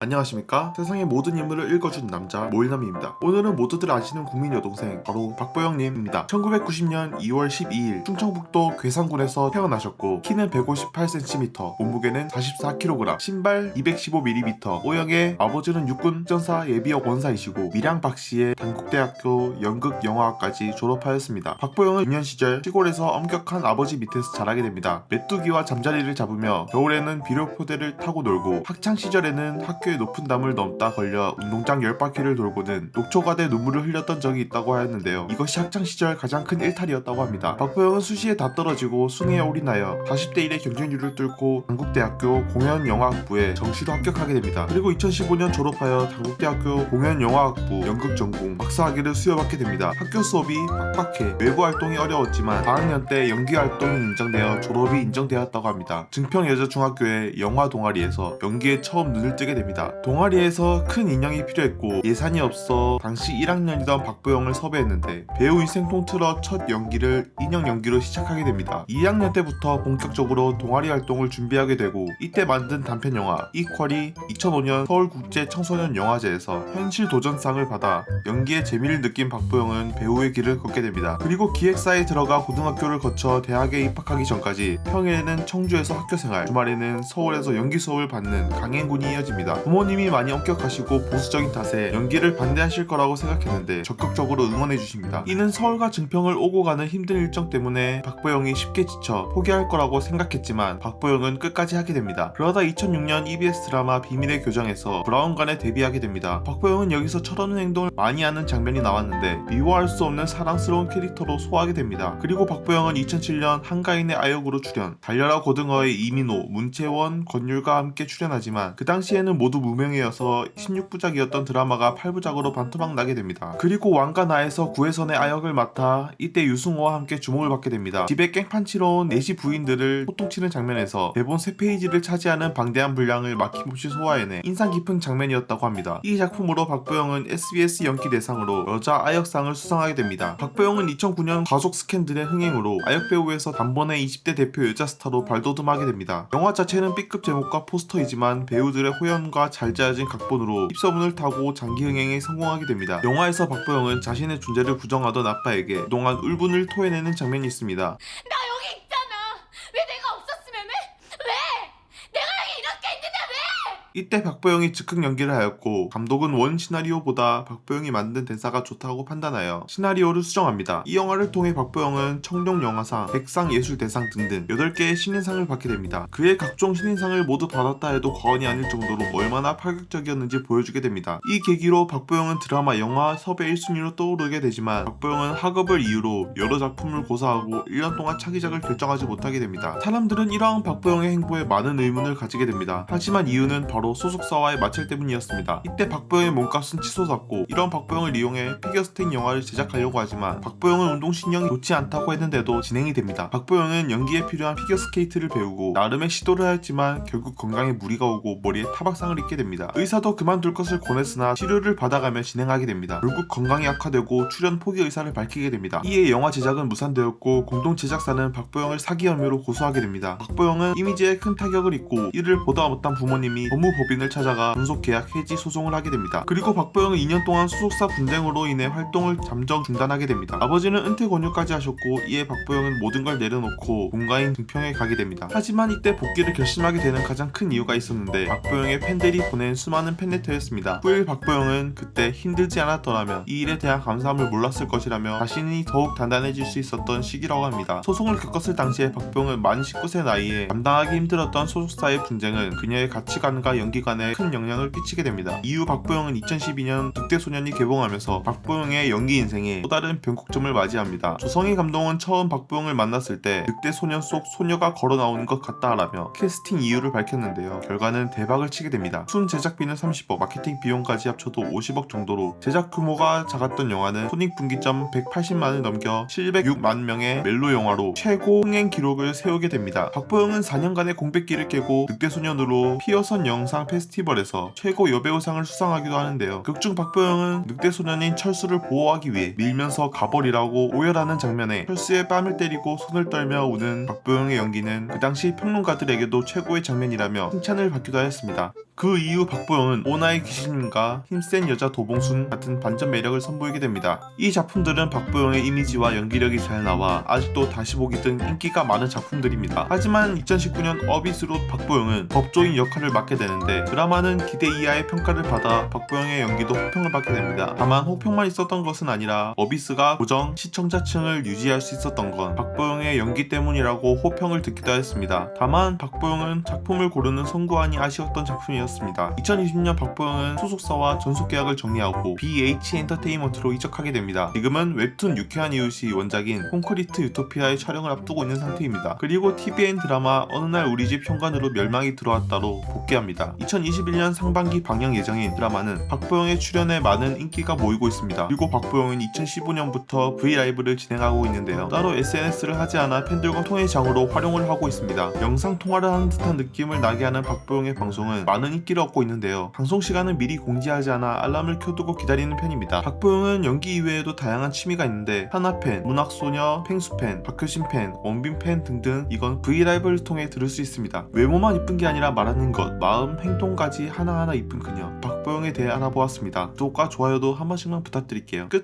안녕하십니까? 세상의 모든 인물을 읽어준 남자 모일남입니다. 오늘은 모두들 아시는 국민 여동생 바로 박보영님입니다. 1990년 2월 12일 충청북도 괴산군에서 태어나셨고 키는 158cm 몸무게는 44kg 신발 215mm 오영의 아버지는 육군 전사 예비역 원사이시고 밀양 박씨의 단국대학교 연극영화학까지 졸업하였습니다. 박보영은 유년 시절 시골에서 엄격한 아버지 밑에서 자라게 됩니다. 메뚜기와 잠자리를 잡으며 겨울에는 비료 포대를 타고 놀고 학창 시절에는 학교 의 높은 담을 넘다 걸려 운동장 10바퀴를 돌고는 녹초가대 눈물을 흘렸던 적이 있다고 하였는데요. 이것이 학창 시절 가장 큰 일탈이었다고 합니다. 박보영은 수시에 다 떨어지고 승에 올인하여 40대 1의 경쟁률을 뚫고 한국대학교 공연영화학부에 정시로 합격하게 됩니다. 그리고 2015년 졸업하여 한국대학교 공연영화학부 연극 전공 박사학위를 수여받게 됩니다. 학교 수업이 빡빡해 외부 활동이 어려웠지만 4학년 때 연기 활동이 인정되어 졸업이 인정되었다고 합니다. 증평여자중학교의 영화 동아리에서 연기에 처음 눈을 뜨게 됩니다. 동아리에서 큰 인형이 필요했고 예산이 없어 당시 1학년이던 박보영을 섭외했는데 배우 인생 통틀어 첫 연기를 인형 연기로 시작하게 됩니다. 2학년 때부터 본격적으로 동아리 활동을 준비하게 되고 이때 만든 단편 영화 이퀄이 2005년 서울국제 청소년 영화제에서 현실 도전상을 받아 연기의 재미를 느낀 박보영은 배우의 길을 걷게 됩니다. 그리고 기획사에 들어가 고등학교를 거쳐 대학에 입학하기 전까지 평일에는 청주에서 학교 생활, 주말에는 서울에서 연기 수업을 받는 강행군이 이어집니다. 부모님이 많이 엄격하시고 보수적인 탓에 연기를 반대하실 거라고 생각했는데 적극적으로 응원해 주십니다. 이는 서울과 증평을 오고 가는 힘든 일정 때문에 박보영이 쉽게 지쳐 포기할 거라고 생각했지만 박보영은 끝까지 하게 됩니다. 그러다 2006년 EBS 드라마 비밀의 교정에서 브라운관에 데뷔하게 됩니다. 박보영은 여기서 철없는 행동을 많이 하는 장면이 나왔는데 미워할 수 없는 사랑스러운 캐릭터로 소화하게 됩니다. 그리고 박보영은 2007년 한가인의 아역으로 출연, 달려라 고등어의 이민호, 문채원, 권율과 함께 출연하지만 그 당시에는 모두 무명이어서 16부작이었던 드라마가 8부작으로 반토막 나게 됩니다. 그리고 왕가 나에서 구혜선의 아역을 맡아 이때 유승호와 함께 주목을 받게 됩니다. 집에 깽판 치러 온 4시 부인들을 호통치는 장면에서 대본 3페이지를 차지하는 방대한 분량을 막힘없이 소화해내 인상 깊은 장면이었다고 합니다. 이 작품으로 박보영은 SBS 연기 대상으로 여자 아역상을 수상하게 됩니다. 박보영은 2009년 가족 스캔들의 흥행으로 아역 배우에서 단번에 20대 대표 여자 스타로 발돋움하게 됩니다. 영화 자체는 B급 제목과 포스터이지만 배우들의 호연과 잘 짜여진 각본으로 입소문을 타고 장기 흥행에 성공하게 됩니다. 영화에서 박보영은 자신의 존재를 부정하던 아빠에게 그동안 울분을 토해내는 장면이 있습니다. 나 여기 있잖아. 왜 내가 없었으면 왜? 왜? 내가 여기 이렇게 있는데 왜? 이때 박보영이 즉흥 연기를 하였고 감독은 원 시나리오보다 박보영이 만든 대사가 좋다고 판단하여 시나리오를 수정합니다. 이 영화를 통해 박보영은 청룡 영화상, 백상 예술대상 등등 8개의 신인상을 받게 됩니다. 그의 각종 신인상을 모두 받았다 해도 과언이 아닐 정도로 얼마나 파격적이었는지 보여주게 됩니다. 이 계기로 박보영은 드라마, 영화, 섭외 1순위로 떠오르게 되지만 박보영은 학업을 이유로 여러 작품을 고사하고 1년 동안 차기작을 결정하지 못하게 됩니다. 사람들은 이러한 박보영의 행보에 많은 의문을 가지게 됩니다. 하지만 이유는 바로 소속사와의 마찰 때문이었습니다. 이때 박보영의 몸값은 치솟았고 이런 박보영을 이용해 피겨스케이팅 영화를 제작하려고 하지만 박보영은 운동신경이 좋지 않다고 했는데도 진행이 됩니다. 박보영은 연기에 필요한 피겨스케이트를 배우고 나름의 시도를 하였지만 결국 건강에 무리가 오고 머리에 타박상을 입게 됩니다. 의사도 그만둘 것을 권했으나 치료를 받아가며 진행하게 됩니다. 결국 건강이 악화되고 출연 포기 의사를 밝히게 됩니다. 이에 영화 제작은 무산되었고 공동 제작사는 박보영을 사기 혐의로 고소하게 됩니다. 박보영은 이미지에 큰 타격을 입고 이를 보다 못한 부모님이 법무 법인을 찾아가 분속 계약 해지 소송을 하게 됩니다. 그리고 박보영은 2년 동안 소속사 분쟁으로 인해 활동을 잠정 중단하게 됩니다. 아버지는 은퇴 권유까지 하셨고 이에 박보영은 모든 걸 내려놓고 본가인 등평에 가게 됩니다. 하지만 이때 복귀를 결심하게 되는 가장 큰 이유가 있었는데 박보영의 팬들이 보낸 수많은 팬레터였습니다. 후일 박보영은 그때 힘들지 않았더라면 이 일에 대한 감사함을 몰랐을 것이라며 자신이 더욱 단단해질 수 있었던 시기라고 합니다. 소송을 겪었을 당시에 박보영은 만 19세 나이에 감당하기 힘들었던 소속사의 분쟁은 그녀의 가치관과 연기관에 큰 영향을 끼치게 됩니다. 이후 박보영은 2012년 늑대소년이 개봉하면서 박보영의 연기 인생에 또 다른 변곡점을 맞이합니다. 조성희 감독은 처음 박보영을 만났을 때 늑대소년 속 소녀가 걸어 나오는 것 같다라며 캐스팅 이유를 밝혔는데요. 결과는 대박을 치게 됩니다. 순 제작비는 30억, 마케팅 비용까지 합쳐도 50억 정도로 제작 규모가 작았던 영화는 손익분기점 180만을 넘겨 706만 명의 멜로 영화로 최고 흥행 기록을 세우게 됩니다. 박보영은 4년간의 공백기를 깨고 늑대소년으로 피어선 영상 페스티벌에서 최고 여배우상을 수상하기도 하는데요. 극중 박보영은 늑대 소년인 철수를 보호하기 위해 밀면서 가버리라고 오열하는 장면에 철수의 뺨을 때리고 손을 떨며 우는 박보영의 연기는 그 당시 평론가들에게도 최고의 장면이라며 칭찬을 받기도 하였습니다. 그 이후 박보영은 오나의 귀신님과 힘센 여자 도봉순 같은 반전 매력을 선보이게 됩니다. 이 작품들은 박보영의 이미지와 연기력이 잘 나와 아직도 다시 보기 등 인기가 많은 작품들입니다. 하지만 2019년 어비스로 박보영은 법조인 역할을 맡게 되는데 드라마는 기대 이하의 평가를 받아 박보영의 연기도 호평을 받게 됩니다. 다만 호평만 있었던 것은 아니라 어비스가 고정 시청자층을 유지할 수 있었던 건 박보영의 연기 때문이라고 호평을 듣기도 했습니다. 다만 박보영은 작품을 고르는 선구안이 아쉬웠던 작품이었 습니다. 2020년 박보영은 소속사와 전속 계약을 정리하고 BH 엔터테인먼트로 이적하게 됩니다. 지금은 웹툰 유쾌한 이웃이 원작인 콘크리트 유토피아의 촬영을 앞두고 있는 상태입니다. 그리고 TVN 드라마 어느 날 우리 집 현관으로 멸망이 들어왔다로 복귀합니다. 2021년 상반기 방영 예정인 드라마는 박보영의 출연에 많은 인기가 모이고 있습니다. 그리고 박보영은 2015년부터 브이라이브를 진행하고 있는데요. 따로 SNS를 하지 않아 팬들과 통해 장으로 활용을 하고 있습니다. 영상 통화를 하는 듯한 느낌을 나게 하는 박보영의 방송은 많은 인기를 얻고 있는데요. 방송 시간은 미리 공지하지 않아 알람을 켜두고 기다리는 편입니다. 박보영은 연기 이외에도 다양한 취미가 있는데 하나팬, 문학소녀, 펭수팬, 박효신 팬, 원빈 팬 등등 이건 브이라이브를 통해 들을 수 있습니다. 외모만 이쁜 게 아니라 말하는 것, 마음, 행동까지 하나하나 이쁜 그녀 박보영에 대해 알아보았습니다. 구독과 좋아요도 한 번씩만 부탁드릴게요. 끝!